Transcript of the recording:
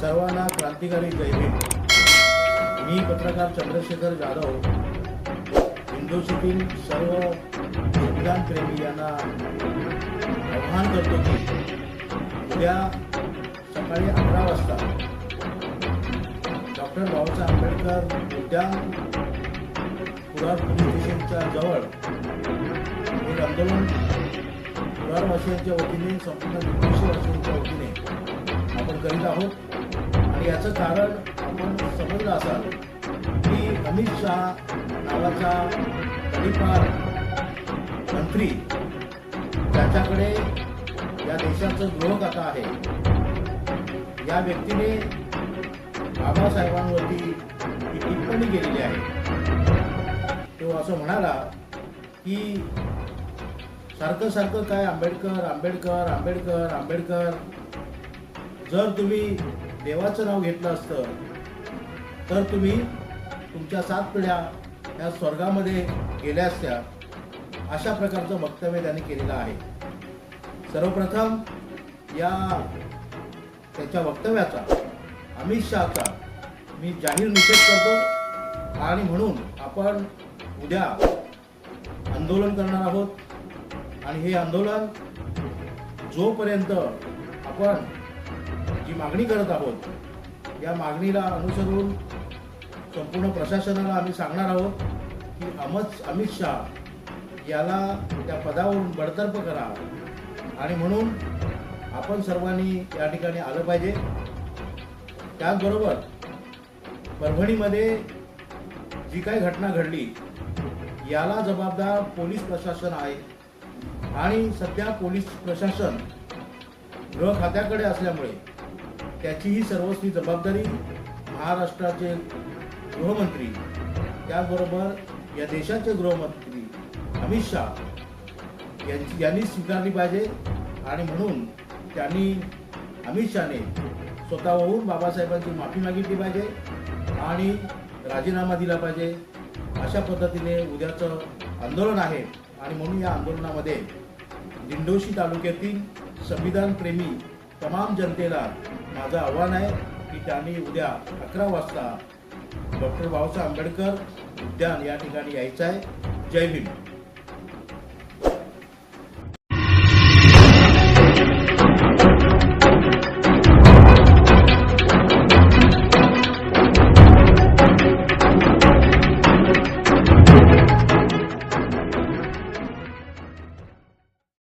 सर्वांना क्रांतिकारी जय मी पत्रकार चंद्रशेखर जाधव हिंदुस्थीतील सर्व संविधानप्रेमी यांना आव्हान करतो की उद्या सकाळी अकरा वाजता डॉक्टर बाबासाहेब आंबेडकर उद्या कुडाळ पोलीस स्टेशनच्या जवळ एक आंदोलन कुडाळवासियांच्या वतीने संपूर्ण निर्देशवासियांच्या वतीने आपण करीत आहोत. आणि याचं कारण आपण समजलं असाल की अमित शहा नावाचा तडीपार मंत्री ज्याच्याकडे या देशाचं गृहखातं आहे. या व्यक्तीने बाबासाहेबांवरती ही टिप्पणी केलेली आहे. तो असं म्हणाला की सारखं सारखं काय आंबेडकर आंबेडकर आंबेडकर आंबेडकर जर तुम्ही देवाचं नाव घेतलं असतं तर तुम्ही तुमच्या सात पिढ्या या स्वर्गामध्ये गेल्या असत्या. अशा प्रकारचं वक्तव्य त्यांनी केलेलं आहे. सर्वप्रथम या त्याच्या वक्तव्याचा अमित शहाचा मी जाहीर निषेध करतो. आणि म्हणून आपण उद्या आंदोलन करणार आहोत. आणि हे आंदोलन जोपर्यंत आपण जी मागणी करत आहोत या मागणीला अनुसरून संपूर्ण प्रशासनाला आम्ही सांगणार आहोत की अमत अमित शहा याला त्या पदावरून बडतर्फ करा. आणि म्हणून आपण सर्वांनी या ठिकाणी आलं पाहिजे. त्याचबरोबर परभणीमध्ये जी काही घटना घडली याला जबाबदार पोलीस प्रशासन आहे. आणि सध्या पोलीस प्रशासन गृह खात्याकडे असल्यामुळे त्याचीही सर्वस्वी जबाबदारी महाराष्ट्राचे गृहमंत्री त्याचबरोबर या देशाचे गृहमंत्री अमित शहा यांची यांनी स्वीकारली पाहिजे. आणि म्हणून त्यांनी अमित शहाने स्वतःहून बाबासाहेबांची माफी मागितली पाहिजे आणि राजीनामा दिला पाहिजे. अशा पद्धतीने उद्याचं आंदोलन आहे. आणि म्हणून या आंदोलनामध्ये दिंडोशी तालुक्यातील संविधानप्रेमी तमाम जनतेला माझं आव्हान आहे की त्यांनी उद्या अकरा वाजता डॉक्टर बाबासाहेब आंबेडकर उद्यान या ठिकाणी यायचं आहे. जय भीम.